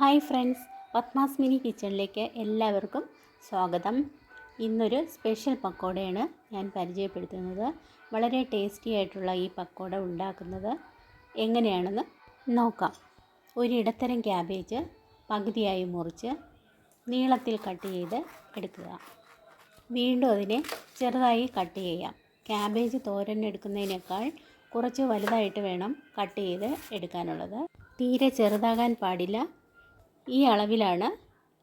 Hi friends Padmas mini കിച്ചണിലേക്ക് എല്ലാവർക്കും സ്വാഗതം. ഇന്നൊരു സ്പെഷ്യൽ പക്കോടയാണ് ഞാൻ പരിചയപ്പെടുത്തുന്നത്. വളരെ ടേസ്റ്റി ആയിട്ടുള്ള ഈ പക്കോട ഉണ്ടാക്കുന്നത് എങ്ങനെയാണെന്ന് നോക്കാം. ഒരു ഇടത്തരം ക്യാബേജ് പകുതിയായി മുറിച്ച് നീളത്തിൽ കട്ട് ചെയ്ത് എടുക്കുക. വീണ്ടും അതിനെ ചെറുതായി കട്ട് ചെയ്യാം. ക്യാബേജ് തോരൻ എടുക്കുന്നതിനേക്കാൾ കുറച്ച് വലുതായിട്ട് വേണം കട്ട് ചെയ്ത് എടുക്കാനുള്ളത്. തീരെ ചെറുതാകാൻ പാടില്ല ഈ അളവിലാണ്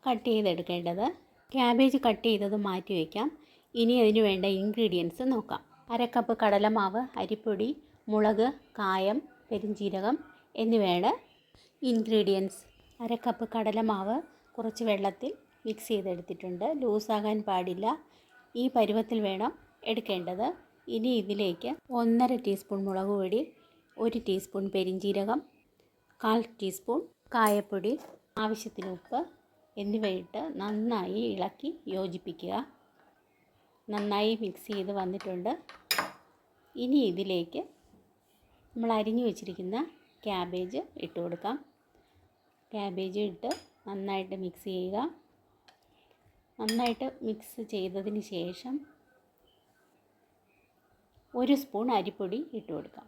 കട്ട് ചെയ്തെടുക്കേണ്ടത്. ക്യാബേജ് കട്ട് ചെയ്തത് മാറ്റി വയ്ക്കാം. ഇനി അതിന് വേണ്ട ഇൻഗ്രീഡിയൻസ് നോക്കാം. അരക്കപ്പ് കപ്പ് കടലമാവ് അരിപ്പൊടി മുളക് കായം പെരിഞ്ചീരകം എന്നിവയാണ് ഇൻഗ്രീഡിയൻസ്. അരക്കപ്പ് കപ്പ് കടലമാവ് കുറച്ച് വെള്ളത്തിൽ മിക്സ് ചെയ്തെടുത്തിട്ടുണ്ട്. ലൂസാകാൻ പാടില്ല. ഈ പരുവത്തിൽ വേണം എടുക്കേണ്ടത്. ഇനി ഇതിലേക്ക് ഒന്നര ടീസ്പൂൺ മുളക് പൊടി ഒരു ടീസ്പൂൺ പെരിഞ്ചീരകം കാൽ ടീസ്പൂൺ കായപ്പൊടി ആവശ്യത്തിന് ഉപ്പ് എന്നിവയിട്ട് നന്നായി ഇളക്കി യോജിപ്പിക്കുക. നന്നായി മിക്സ് ചെയ്ത് വന്നിട്ടുണ്ട്. ഇനി ഇതിലേക്ക് നമ്മൾ അരിഞ്ഞു വെച്ചിരിക്കുന്ന ക്യാബേജ് ഇട്ട് കൊടുക്കാം. ക്യാബേജ് ഇട്ട് നന്നായിട്ട് മിക്സ് ചെയ്യുക. നന്നായിട്ട് മിക്സ് ചെയ്തതിന് ശേഷം ഒരു സ്പൂൺ അരിപ്പൊടി ഇട്ട് കൊടുക്കാം.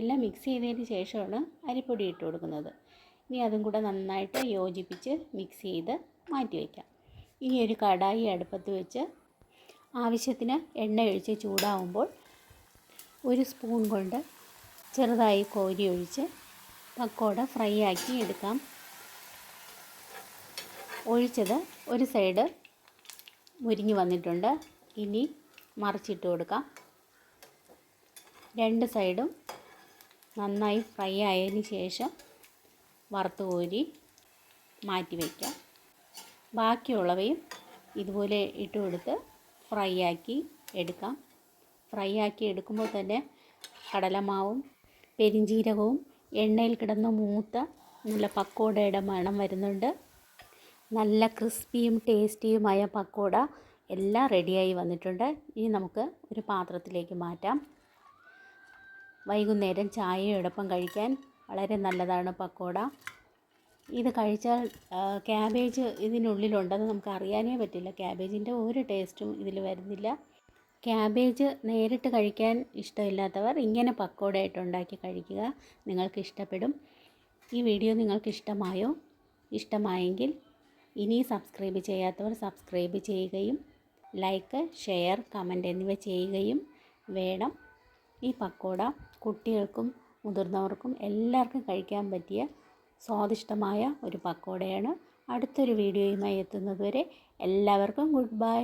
എല്ലാം മിക്സ് ചെയ്തതിന് ശേഷമാണ് അരിപ്പൊടി ഇട്ട് കൊടുക്കുന്നത്. ഇനി അതും കൂടെ നന്നായിട്ട് യോജിപ്പിച്ച് മിക്സ് ചെയ്ത് മാറ്റി വയ്ക്കാം ഇനി ഒരു കടായി അടുപ്പത്ത് വെച്ച് ആവശ്യത്തിന് എണ്ണ ഒഴിച്ച് ചൂടാവുമ്പോൾ ഒരു സ്പൂൺ കൊണ്ട് ചെറുതായി കോരി ഒഴിച്ച് പക്കോട ഫ്രൈ ആക്കി എടുക്കാം. ഒഴിച്ചത് ഒരു സൈഡ് മുരിഞ്ഞ് വന്നിട്ടുണ്ട്. ഇനി മറിച്ചിട്ട് കൊടുക്കാം. രണ്ട് സൈഡും നന്നായി ഫ്രൈ ആയതിന് ശേഷം വറുത്ത് കോരി മാറ്റി വയ്ക്കാം. ബാക്കിയുള്ളവയും ഇതുപോലെ ഇട്ട് കൊടുത്ത് ഫ്രൈ ആക്കി എടുക്കാം. ഫ്രൈ ആക്കി എടുക്കുമ്പോൾ തന്നെ കടലമാവും പെരിഞ്ചീരകവും എണ്ണയിൽ കിടന്ന് മൂത്ത നല്ല പക്കോടയുടെ മണം വരുന്നുണ്ട്. നല്ല ക്രിസ്പിയും ടേസ്റ്റിയുമായ പക്കോട എല്ലാം റെഡിയായി വന്നിട്ടുണ്ട്. ഇനി നമുക്ക് ഒരു പാത്രത്തിലേക്ക് മാറ്റാം. വൈകുന്നേരം ചായയോടൊപ്പം കഴിക്കാൻ വളരെ നല്ലതാണ് പക്കോട. ഇത് കഴിച്ചാൽ ക്യാബേജ് ഇതിനുള്ളിലുണ്ടെന്ന് നമുക്ക് അറിയാനേ പറ്റില്ല. ക്യാബേജിന്റെ ഒരു ടേസ്റ്റും ഇതിൽ വരുന്നില്ല. ക്യാബേജ് നേരിട്ട് കഴിക്കാൻ ഇഷ്ടമില്ലാത്തവർ ഇങ്ങനെ പക്കോടയായിട്ട് ഉണ്ടാക്കി കഴിക്കുക. നിങ്ങൾക്ക് ഇഷ്ടപ്പെടും ഈ വീഡിയോ നിങ്ങൾക്ക് ഇഷ്ടമായോ ഇഷ്ടമായെങ്കിൽ ഇനി സബ്സ്ക്രൈബ് ചെയ്യാത്തവർ സബ്സ്ക്രൈബ് ചെയ്യുകയും ലൈക്ക് ഷെയർ കമന്റ് എന്നിവ ചെയ്യുകയും വേണം. ഈ പക്കോട കുട്ടികൾക്കും മുതിർന്നവർക്കും എല്ലാവർക്കും കഴിക്കാൻ പറ്റിയ സ്വാദിഷ്ടമായ ഒരു പക്കോടയാണ് അടുത്തൊരു വീഡിയോയുമായി എത്തുന്നതുവരെ എല്ലാവർക്കും ഗുഡ് ബൈ.